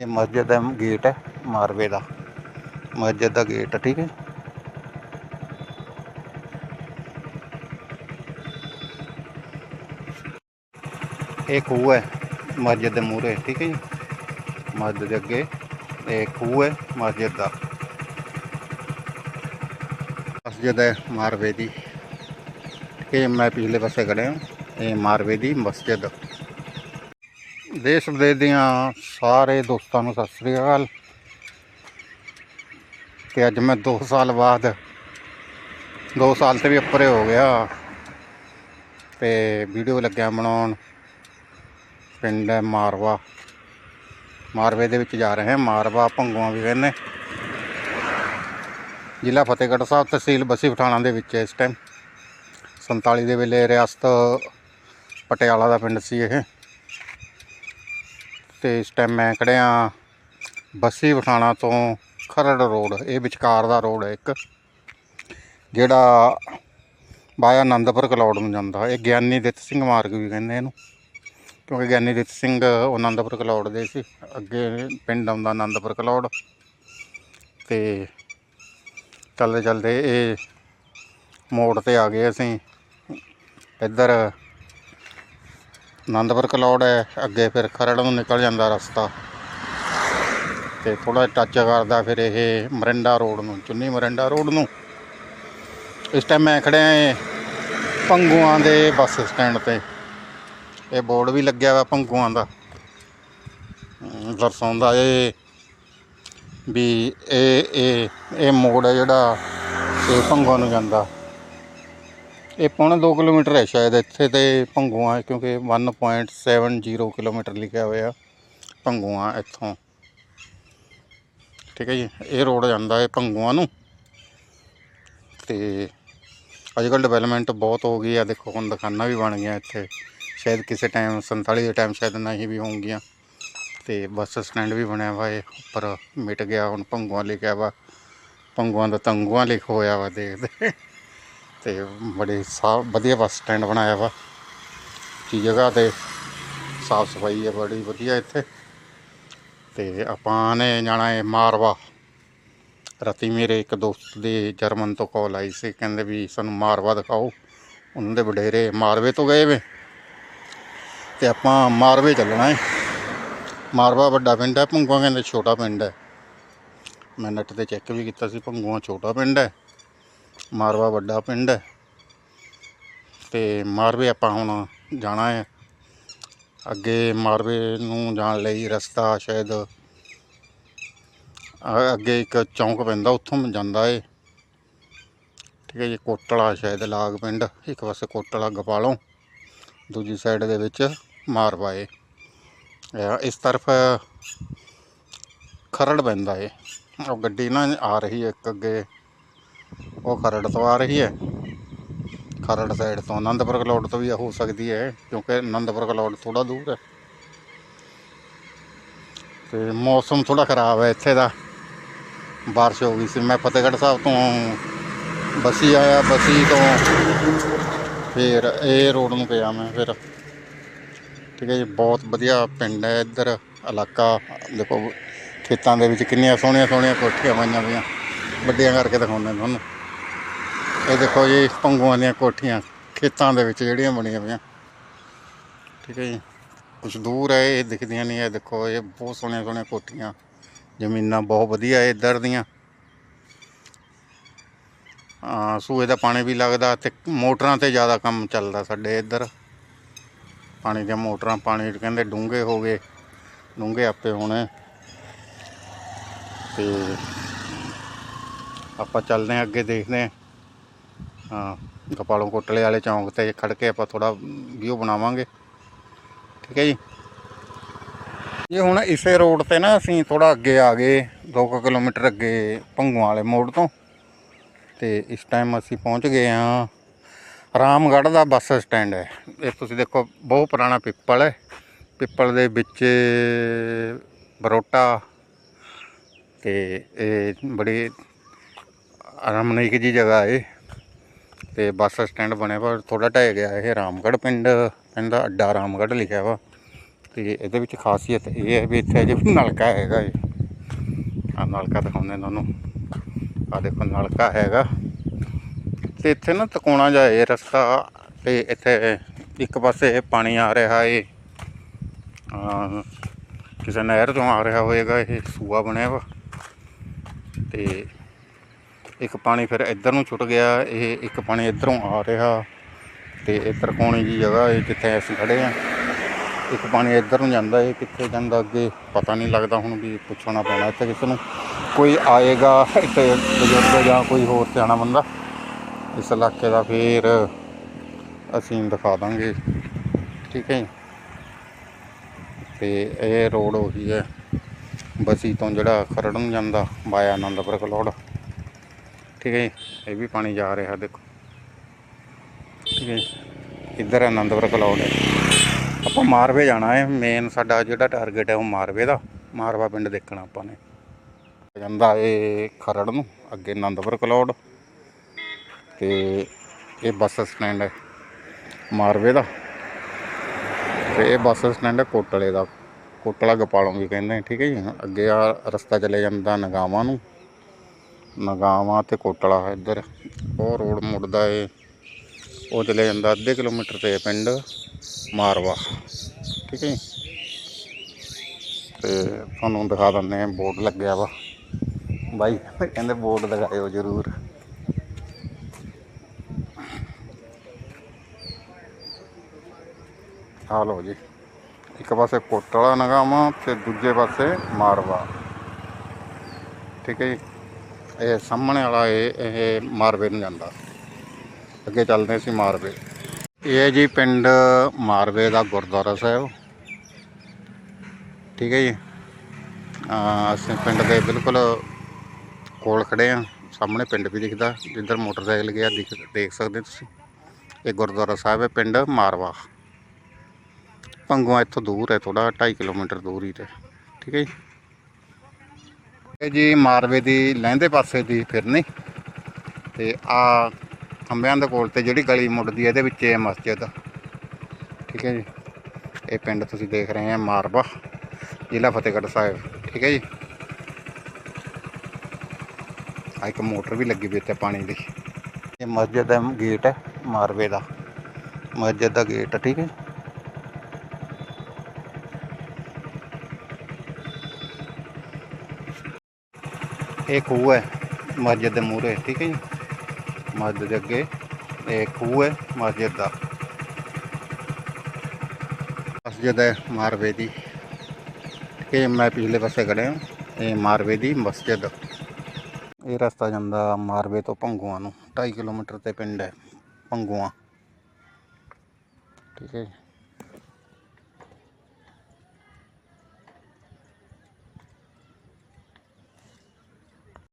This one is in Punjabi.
ਇਹ ਮਸਜਿਦ ਦਾ ਗੇਟ ਹੈ, ਮਾਰਵੇ ਦਾ। ਮਸਜਿਦ ਦਾ ਗੇਟ, ਠੀਕ ਹੈ। ਇਹ ਖੂਹ ਹੈ, ਮਸਜਿਦ ਦੇ ਮੂਹਰੇ, ਠੀਕ ਹੈ ਜੀ। ਮਸਜਿਦ ਦੇ ਅੱਗੇ ਇਹ ਖੂਹ ਹੈ, ਮਸਜਿਦ ਦਾ। ਮਸਜਿਦ ਹੈ ਮਾਰਵੇ ਦੀ। ਠੀਕ ਹੈ ਮੈਂ ਪਿਛਲੇ ਪਾਸੇ ਖੜਿਆ ਇਹ ਮਾਰਵੇ ਦੀ ਮਸਜਿਦ। ਦੇਸ਼ ਵਿਦੇਸ਼ ਦੀਆਂ ਸਾਰੇ ਦੋਸਤਾਂ ਨੂੰ ਸਤਿ ਸ੍ਰੀ ਅਕਾਲ। ਤੇ ਅੱਜ ਮੈਂ 2 ਸਾਲ ਬਾਅਦ 2 ਸਾਲ ਤੇ ਵੀ ਉੱਪਰ ਹੋ ਗਿਆ। ਤੇ ਵੀਡੀਓ ਲੱਗਿਆ ਬਣਾਉਣ। ਪਿੰਡ ਹੈ ਮਾਰਵਾ। ਮਾਰਵੇ ਦੇ ਵਿੱਚ ਜਾ ਰਹੇ ਹਾਂ। ਮਾਰਵਾ, ਭੰਗੂਆਂ ਵੀ ਕਹਿੰਦੇ ਜ਼ਿਲ੍ਹਾ ਫਤਿਹਗੜ੍ਹ ਸਾਹਿਬ ਤਹਿਸੀਲ ਬਸੀ ਪਠਾਣਾ ਦੇ ਵਿੱਚ ਇਸ ਟਾਈਮ 47 ਦੇ ਵੇਲੇ ਰਿਆਸਤ ਪਟਿਆਲਾ ਦਾ ਪਿੰਡ ਸੀ ਇਹ। ਤੇ ਇਸ ਟਾਈਮ ਮੈਂ ਖੜਿਆ ਬੱਸੀ ਪਠਾਣਾ ਤੋਂ ਖਰੜ ਰੋਡ, ਇਹ ਵਿਚਕਾਰ ਦਾ ਰੋਡ ਹੈ ਇੱਕ, ਜਿਹੜਾ ਬਾਇਆ ਆਨੰਦਪੁਰ ਕਲੌੜ ਨੂੰ ਜਾਂਦਾ। ਇਹ ਗਿਆਨੀ ਦਿੱਤ ਸਿੰਘ ਮਾਰਗ ਵੀ ਕਹਿੰਦੇ ਇਹਨੂੰ, ਕਿਉਂਕਿ ਗਿਆਨੀ ਦਿੱਤ ਸਿੰਘ ਉਹ ਆਨੰਦਪੁਰ ਕਲੌੜ ਦੇ ਸੀ, ਅੱਗੇ ਪਿੰਡ ਆਉਂਦਾ ਆਨੰਦਪੁਰ ਕਲੌੜ, ਤੇ ਚੱਲਦੇ ਚੱਲਦੇ ਇਹ ਮੋੜ ਤੇ ਆ ਗਏ ਅਸੀਂ, ਇੱਧਰ ਆਨੰਦਪੁਰ ਕਲੌੜ ਹੈ, ਅੱਗੇ ਫਿਰ ਖਰੜ ਨੂੰ ਨਿਕਲ ਜਾਂਦਾ ਰਸਤਾ। ਤੇ ਥੋੜਾ ਟੱਚ ਕਰਦਾ ਫਿਰ ਇਹ ਮਰਿੰਡਾ ਰੋਡ ਨੂੰ, ਚੁੰਨੀ ਮਰਿੰਡਾ ਰੋਡ ਨੂੰ। ਇਸ ਟਾਈਮ ਮੈਂ ਖੜਿਆ ਏ ਪੰਗੂਆਂ ਦੇ ਬੱਸ ਸਟੈਂਡ ਤੇ। ਇਹ ਬੋਰਡ ਵੀ ਲੱਗਿਆ ਵਾ ਪੰਗੂਆਂ ਦਾ। ਦਰਸਾਉਂਦਾ ਇਹ ਵੀ ਇਹ ਇਹ ਇਹ ਮੋੜ ਹੈ ਜਿਹੜਾ ਇਹ ਪੰਗੂਆਂ ਨੂੰ ਜਾਂਦਾ। ਇਹ ਪੌਣਾ 2 ਕਿਲੋਮੀਟਰ ਹੈ ਸ਼ਾਇਦ ਇੱਥੇ ਤੇ ਭੰਗੂਆਂ ਹੈ ਕਿਉਂਕਿ 1.70 ਕਿਲੋਮੀਟਰ ਲਿਖਿਆ ਹੋਇਆ ਭੰਗੂਆਂ ਇੱਥੋਂ। ਠੀਕ ਹੈ ਜੀ, ਇਹ ਰੋਡ ਜਾਂਦਾ ਹੈ ਭੰਗੂਆਂ ਨੂੰ। ਤੇ ਅੱਜ ਕੱਲ੍ਹ ਡਿਵੈਲਪਮੈਂਟ ਬਹੁਤ ਹੋ ਗਈ ਆ, ਦੇਖੋ ਹੁਣ ਦੁਕਾਨਾਂ ਵੀ ਬਣ ਗਈਆਂ ਇੱਥੇ। ਸ਼ਾਇਦ ਕਿਸੇ ਟਾਈਮ 47 ਦੇ ਟਾਈਮ ਸ਼ਾਇਦ ਨਹੀਂ ਵੀ ਹੋਣਗੀਆਂ। ਤੇ ਬੱਸ ਸਟੈਂਡ ਵੀ ਬਣਿਆ ਵਾ ਇਹ, ਉੱਪਰ ਮਿਟ ਗਿਆ, ਹੁਣ ਭੰਗੂਆਂ ਲਿਖਿਆ ਵਾ। ਭੰਗੂਆਂ ਦਾ ਤੰਗੂਆਂ ਲਿਖ ਹੋਇਆ ਵਾ, ਦੇਖਦੇ। ਤੇ ਬੜੇ ਸਾਫ਼, ਵਧੀਆ ਬੱਸ ਸਟੈਂਡ ਬਣਾਇਆ ਵਾ। ਉੱਚੀ ਜਗ੍ਹਾ ਤੇ ਸਾਫ਼ ਸਫ਼ਾਈ ਹੈ ਬੜੀ ਵਧੀਆ ਇੱਥੇ। ਤੇ ਆਪਾਂ ਨੇ ਜਾਣਾ ਹੈ ਮਾਰਵਾ। ਰਾਤੀ ਮੇਰੇ ਇੱਕ ਦੋਸਤ ਦੇ ਜਰਮਨ ਤੋਂ ਕਾਲ ਆਈ ਸੀ, ਕਹਿੰਦੇ ਵੀ ਸਾਨੂੰ ਮਾਰਵਾ ਦਿਖਾਓ। ਉਹਨਾਂ ਦੇ ਵਡੇਰੇ ਮਾਰਵੇ ਤੋਂ ਗਏ ਵੇ। ਤੇ ਆਪਾਂ ਮਾਰਵੇ ਚੱਲਣਾ ਹੈ ਮਾਰਵਾ ਵੱਡਾ ਪਿੰਡ ਹੈ ਭੰਗੂਆਂ ਕਹਿੰਦੇ ਛੋਟਾ ਪਿੰਡ ਹੈ ਮੈਂ ਨੈਟ ਤੇ ਚੈੱਕ ਵੀ ਕੀਤਾ ਸੀ, ਭੰਗੂਆਂ ਛੋਟਾ ਪਿੰਡ ਹੈ ਮਾਰਵਾ ਵੱਡਾ ਪਿੰਡ ਹੈ। ਤੇ ਮਾਰਵੇ ਆਪਾਂ ਹੁਣ ਜਾਣਾ ਹੈ। ਅੱਗੇ ਮਾਰਵੇ ਨੂੰ ਜਾਣ ਲਈ ਰਸਤਾ ਸ਼ਾਇਦ ਅੱਗੇ ਇੱਕ ਚੌਂਕ ਪੈਂਦਾ, ਉੱਥੋਂ ਜਾਂਦਾ ਏ। ਠੀਕ ਹੈ ਜੀ, ਕੋਟਲਾ ਸ਼ਾਇਦ ਲਾਗ ਪਿੰਡ, ਇੱਕ ਪਾਸੇ ਕੋਟਲਾ ਗਪਾਲੋਂ, ਦੂਜੀ ਸਾਈਡ ਦੇ ਵਿੱਚ ਮਾਰਵਾ ਏ। ਇਸ ਤਰਫ ਖਰੜ ਪੈਂਦਾ ਏ। ਉਹ ਗੱਡੀ ਨਾ ਆ ਰਹੀ ਹੈ ਇੱਕ ਅੱਗੇ। ਉਹ ਖਰੜ ਤੋਂ ਆ ਰਹੀ ਹੈ। ਖਰੜ ਸਾਈਡ ਤੋਂ ਆਨੰਦਪੁਰ ਕਲੌੜ ਤੋਂ ਵੀ ਹੋ ਸਕਦੀ ਹੈ, ਕਿਉਂਕਿ ਆਨੰਦਪੁਰ ਕਲੌੜ ਥੋੜਾ ਦੂਰ ਹੈ। ਤੇ ਮੌਸਮ ਥੋੜਾ ਖਰਾਬ ਹੈ ਇੱਥੇ ਦਾ। ਬਾਰਿਸ਼ ਹੋ ਗਈ ਸੀ। ਮੈਂ ਫਤਿਹਗੜ੍ਹ ਸਾਹਿਬ ਤੋਂ ਬਸੀ ਆਇਆ, ਬਸੀ ਤੋਂ ਫਿਰ ਇਹ ਰੋਡ ਨੂੰ ਗਿਆ ਮੈਂ ਫਿਰ। ਠੀਕ ਹੈ ਜੀ, ਬਹੁਤ ਵਧੀਆ ਪਿੰਡ ਹੈ ਇੱਧਰ, ਇਲਾਕਾ। ਦੇਖੋ, ਖੇਤਾਂ ਦੇ ਵਿੱਚ ਕਿੰਨੀਆਂ ਸੋਹਣੀਆਂ ਸੋਹਣੀਆਂ ਕੋਠੀਆਂ ਬਣੀਆਂ ਹੋਈਆਂ ਵੱਡੀਆਂ ਕਰਕੇ ਦਿਖਾਉਂਦੇ ਤੁਹਾਨੂੰ। ਇਹ ਦੇਖੋ ਜੀ, ਪੰਗੂਆਂ ਦੀਆਂ ਕੋਠੀਆਂ, ਖੇਤਾਂ ਦੇ ਵਿੱਚ ਜਿਹੜੀਆਂ ਬਣੀਆਂ ਹੋਈਆਂ ਠੀਕ ਹੈ ਜੀ। ਕੁਝ ਦੂਰ ਹੈ, ਇਹ ਦਿਖਦੀਆਂ ਨਹੀਂ, ਇਹ ਦੇਖੋ, ਇਹ ਬਹੁਤ ਸੋਹਣੀਆਂ ਸੋਹਣੀਆਂ ਕੋਠੀਆਂ। ਜ਼ਮੀਨਾਂ ਬਹੁਤ ਵਧੀਆ ਹੈ, ਇੱਧਰ ਦੀਆਂ। ਆ ਸੂਏ ਦਾ ਪਾਣੀ ਵੀ ਲੱਗਦਾ ਤੇ ਮੋਟਰਾਂ ਤੇ ਜ਼ਿਆਦਾ ਕੰਮ ਚੱਲਦਾ ਸਾਡੇ ਇੱਧਰ। ਪਾਣੀ ਦੀਆਂ ਮੋਟਰਾਂ, ਪਾਣੀ ਕਹਿੰਦੇ ਡੂੰਘੇ ਹੋ ਗਏ। ਡੂੰਘੇ ਆਪੇ ਹੋਣੇ। ਤੇ ਆਪਾਂ ਚੱਲਦੇ ਹਾਂ, ਅੱਗੇ ਦੇਖਦੇ ਹਾਂ। ਹਾਂ ਕਪਾਲੋਂ ਕੋਟਲੇ ਵਾਲੇ ਚੌਂਕ ਤੇ ਖੜ ਕੇ ਆਪਾਂ ਥੋੜਾ ਵੀਊ ਬਣਾਵਾਂਗੇ। ਠੀਕ ਹੈ ਜੀ? ਇਹ ਹੁਣ ਇਸੇ ਰੋਡ ਤੇ ਨਾ ਅਸੀਂ ਥੋੜਾ ਅੱਗੇ ਆ ਗਏ 2 ਕਿਲੋਮੀਟਰ ਅੱਗੇ ਭੰਗੂਆਂ ਵਾਲੇ ਮੋੜ ਤੋਂ। ਤੇ ਇਸ ਟਾਈਮ ਅਸੀਂ ਪਹੁੰਚ ਗਏ ਹਾਂ। ਰਾਮਗੜ੍ਹ ਦਾ ਬੱਸ ਸਟੈਂਡ ਹੈ। ਇਹ ਤੁਸੀਂ ਦੇਖੋ, ਬਹੁਤ ਪੁਰਾਣਾ ਪਿੱਪਲ ਹੈ। ਪਿੱਪਲ ਦੇ ਵਿੱਚ ਬਰੋਟਾ ਤੇ ਇਹ ਬੜੀ ਰਮਨੀਕ ਜੀ ਜਗ੍ਹਾ ਹੈ ਤੇ ਬੱਸ ਸਟੈਂਡ ਬਣਿਆ ਪਰ ਥੋੜਾ ਢਹਿ ਗਿਆ ਇਹ ਰਾਮਗੜ੍ਹ ਪਿੰਡ ਕਹਿੰਦਾ ਅੱਡਾ ਰਾਮਗੜ੍ਹ ਲਿਖਿਆ ਵਾ। ਤੇ ਇਹਦੇ ਵਿੱਚ ਖਾਸੀਅਤ ਇਹ ਹੈ ਵੀ ਇੱਥੇ ਜੇ ਨਲਕਾ ਹੈਗਾ ਏ। ਆ ਨਲਕਾ ਦਿਖਾਉਂਦੇ ਤੁਹਾਨੂੰ। ਆ ਦੇਖੋ ਨਲਕਾ ਹੈਗਾ। ਤੇ ਇੱਥੇ ਨਾ ਤਕੋਣਾ ਜਿਹਾ ਇਹ ਰਸਤਾ ਤੇ ਇੱਥੇ ਇੱਕ ਪਾਸੇ ਪਾਣੀ ਆ ਰਿਹਾ ਏ। ਕਿਸੇ ਨਹਿਰ ਤੋਂ ਆ ਰਿਹਾ ਹੋਏਗਾ, ਇਹ ਸੂਆ ਬਣਿਆ ਵਾ। ਤੇ ਇੱਕ ਪਾਣੀ ਫਿਰ ਇੱਧਰ ਨੂੰ ਛੁੱਟ ਗਿਆ, ਇਹ ਇੱਕ ਪਾਣੀ ਇੱਧਰੋਂ ਆ ਰਿਹਾ ਤੇ ਇਹ ਤਰਕੋਣੀ ਜੀ ਜਗ੍ਹਾ ਹੈ ਜਿੱਥੇ ਅਸੀਂ ਖੜੇ ਆ ਇੱਕ ਪਾਣੀ ਇੱਧਰ ਨੂੰ ਜਾਂਦਾ ਇਹ ਕਿੱਥੇ ਜਾਂਦਾ ਅੱਗੇ ਪਤਾ ਨਹੀਂ ਲੱਗਦਾ ਹੁਣ ਵੀ ਪੁੱਛਣਾ ਪੈਣਾ ਇੱਥੇ ਕਿਸੇ ਨੂੰ। ਕੋਈ ਆਏਗਾ ਇੱਥੇ ਬਜ਼ੁਰਗ ਜਾਂ ਕੋਈ ਹੋਰ ਸਿਆਣਾ ਬੰਦਾ, ਇਸ ਇਲਾਕੇ ਦਾ ਫਿਰ ਅਸੀਂ ਦਿਖਾ ਦਾਂਗੇ। ਠੀਕ ਹੈ ਜੀ। ਤੇ ਇਹ ਰੋਡ ਉਹੀ ਹੈ, ਬਸੀ ਤੋਂ ਜਿਹੜਾ ਖਰੜ ਨੂੰ ਜਾਂਦਾ, ਬਾਇਆ ਆਨੰਦਪੁਰ ਕਲੋੜ ਠੀਕ ਹੈ ਜੀ। ਇਹ ਵੀ ਪਾਣੀ ਜਾ ਰਿਹਾ, ਦੇਖੋ। ਠੀਕ ਹੈ ਜੀ। ਇੱਧਰ ਆਨੰਦਪੁਰ ਕਲੋੜ ਹੈ ਆਪਾਂ ਮਾਰਵੇ ਜਾਣਾ ਹੈ। ਮੇਨ ਸਾਡਾ ਜਿਹੜਾ ਟਾਰਗੇਟ ਹੈ ਉਹ ਮਾਰਵੇ ਦਾ। ਮਾਰਵਾ ਪਿੰਡ ਦੇਖਣਾ ਆਪਾਂ ਨੇ। ਜਾਂਦਾ ਇਹ ਖਰੜ ਨੂੰ, ਅੱਗੇ ਆਨੰਦਪੁਰ ਕਲੋੜ ਤੇ ਇਹ ਬੱਸ ਸਟੈਂਡ ਹੈ ਮਾਰਵੇ ਦਾ। ਤੇ ਇਹ ਬੱਸ ਸਟੈਂਡ ਹੈ ਕੋਟਲੇ ਦਾ। ਕੋਟਲਾ ਗੋਪਾਲੋਂ ਵੀ ਕਹਿੰਦੇ ਠੀਕ ਹੈ ਜੀ। ਅੱਗੇ ਆ ਰਸਤਾ ਚਲੇ ਜਾਂਦਾ ਨਗਾਵਾਂ ਨੂੰ। ਨਗਾਵਾਂ ਤੇ ਕੋਟਲਾ ਹੈ ਇੱਧਰ। ਉਹ ਰੋਡ ਮੁੜਦਾ ਏ। ਉਹ ਚਲੇ ਜਾਂਦਾ ਅੱਧੇ ਕਿਲੋਮੀਟਰ ਤੇ ਪਿੰਡ ਮਾਰਵਾ। ਠੀਕ ਹੈ ਜੀ? ਤੇ ਤੁਹਾਨੂੰ ਦਿਖਾ ਦਿੰਦੇ ਆ ਬੋਰਡ ਲੱਗਿਆ ਵਾ। ਬਾਈ, ਕਹਿੰਦੇ ਬੋਰਡ ਦਿਖਾਇਓ ਜ਼ਰੂਰ। ਆ ਲਓ ਜੀ। ਇੱਕ ਪਾਸੇ ਕੋਟਲਾ ਨਗਾਵਾਂ ਤੇ ਦੂਜੇ ਪਾਸੇ ਮਾਰਵਾ। ਠੀਕ ਹੈ ਜੀ? ਇਹ ਸਾਹਮਣੇ ਵਾਲਾ ਇਹ ਇਹ ਮਾਰਵੇ ਨੂੰ ਜਾਂਦਾ। ਅੱਗੇ ਚੱਲਦੇ ਸੀ ਮਾਰਵੇ। ਇਹ ਹੈ ਜੀ ਪਿੰਡ ਮਾਰਵੇ ਦਾ ਗੁਰਦੁਆਰਾ ਸਾਹਿਬ। ਠੀਕ ਹੈ ਜੀ? ਅਸੀਂ ਪਿੰਡ ਦੇ ਬਿਲਕੁਲ ਕੋਲ ਖੜੇ ਆ ਸਾਹਮਣੇ ਪਿੰਡ ਵੀ ਦਿਖਦਾ। ਜਿੱਧਰ ਮੋਟਰਸਾਈਕਲ ਗਿਆ, ਦਿਖ, ਦੇਖ ਸਕਦੇ ਤੁਸੀਂ। ਇਹ ਗੁਰਦੁਆਰਾ ਸਾਹਿਬ ਹੈ, ਪਿੰਡ ਮਾਰਵਾ। ਪੰਗੂਆ ਇੱਥੋਂ ਦੂਰ ਹੈ ਥੋੜਾ 2.5 ਕਿਲੋਮੀਟਰ ਦੂਰ ਹੀ ਤੇ। ਠੀਕ ਹੈ ਜੀ? ਜੀ ਮਾਰਵੇ ਦੀ ਲਹਿੰਦੇ ਪਾਸੇ ਦੀ ਫਿਰਨੀ ਤੇ ਆ ਖੰਭਿਆਂ ਦੇ ਕੋਲ ਤੇ ਜਿਹੜੀ ਗਲੀ ਮੁੜਦੀ ਹੈ ਇਹਦੇ ਵਿੱਚ ਇਹ ਮਸਜਿਦ। ਠੀਕ ਹੈ ਜੀ। ਇਹ ਪਿੰਡ ਤੁਸੀਂ ਦੇਖ ਰਹੇ ਆ ਮਾਰਵਾ, ਜ਼ਿਲ੍ਹਾ ਫਤਿਹਗੜ੍ਹ ਸਾਹਿਬ। ਠੀਕ ਹੈ ਜੀ। ਆ ਇੱਕ ਮੋਟਰ ਵੀ ਲੱਗੀ ਵੀ ਇੱਥੇ ਪਾਣੀ ਦੀ। ਇਹ ਮਸਜਿਦ ਦਾ ਗੇਟ ਹੈ ਮਾਰਵੇ ਦਾ। ਮਸਜਿਦ ਦਾ ਗੇਟ, ਠੀਕ ਹੈ। ਇਹ ਖੂਹ ਹੈ, ਮਸਜਿਦ ਦੇ ਮੂਹਰੇ, ਠੀਕ ਹੈ ਜੀ? ਮਸਜਿਦ ਦੇ ਅੱਗੇ ਇਹ ਖੂਹ ਹੈ, ਮਸਜਿਦ ਦਾ। ਮਸਜਿਦ ਹੈ ਮਾਰਵੇ ਦੀ। ਠੀਕ ਹੈ ਮੈਂ ਪਿਛਲੇ ਪਾਸੇ ਖੜਿਆ ਇਹ ਮਾਰਵੇ ਦੀ ਮਸਜਿਦ। ਇਹ ਰਸਤਾ ਜਾਂਦਾ ਮਾਰਵੇ ਤੋਂ ਭੰਗੂਆਂ ਨੂੰ। 2.5 ਕਿਲੋਮੀਟਰ ਤੇ ਪਿੰਡ ਹੈ, ਭੰਗੂਆਂ। ਠੀਕ ਹੈ ਜੀ।